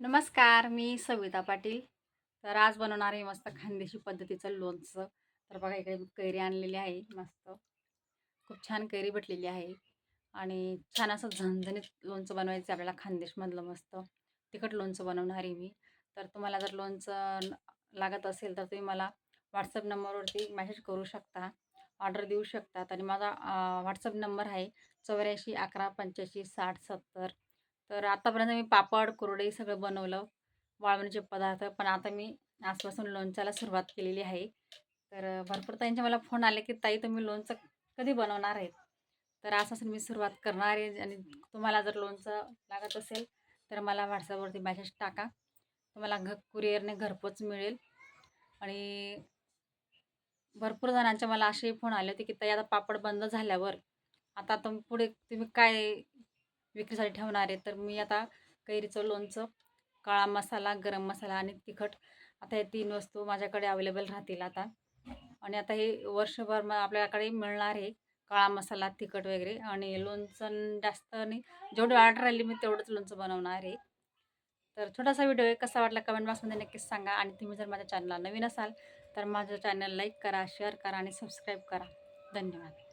नमस्कार मी सविता पाटील. तर आज बनवणार आहे मस्त खानदेशी पद्धतीचं लोणचं. तर बघा इकडे कैरी आणलेली आहे मस्त. खूप छान कैरी भेटलेली आहे. आणि छान असं झणझणीत लोणचं बनवायचं आहे आपल्याला खानदेशमधलं मस्त. तिखट लोणचं बनवणार आहे मी. तर तुम्हाला जर लोणचं लागत असेल तर तुम्ही मला व्हॉट्सअप नंबरवरती मॅसेज करू शकता. ऑर्डर देऊ शकतात. आणि माझा व्हॉट्सअप नंबर आहे चौऱ्याऐंशी अकरा पंच्याऐंशी साठ सत्तर. तर आतापर्यंत मी पापड कुरडे सगळं बनवलं वाळवणीचे पदार्थ. पण आता मी आजपासून लोणच्याला सुरुवात केलेली आहे. तर भरपूर ताईंचे मला फोन आले की ताई तुम्ही लोणचं कधी बनवणार आहेत? तर आजपासून मी सुरुवात करणार आहे आणि तुम्हाला जर लोणचं लागत असेल तर मला व्हॉट्सअपवरती मॅसेज टाका. तुम्हाला घ कुरिअरने घरपोच मिळेल. आणि भरपूर जणांचे मला असेही फोन आले होते की ताई आता पापड बंद झाल्यावर आता तुम पुढे तुम्ही काय विक्रीसाठी ठेवणार आहे. तर मी आता कैरीचं लोणचं काळा मसाला गरम मसाला आणि तिखट आता हे तीन वस्तू माझ्याकडे अवेलेबल राहतील आता. आणि आता हे वर्षभर मग आपल्याकडे मिळणार आहे काळा मसाला तिखट वगैरे आणि लोणचं जास्त आणि जेवढी ऑर्डर राहिली मी तेवढंच लोणचं बनवणार आहे. तर छोटासा व्हिडिओ आहे. कसा वाटला कमेंट बॉक्समध्ये नक्कीच सांगा. आणि तुम्ही जर माझ्या चॅनलला नवीन असाल तर माझं चॅनल लाईक करा शेअर करा आणि सबस्क्राईब करा. धन्यवाद.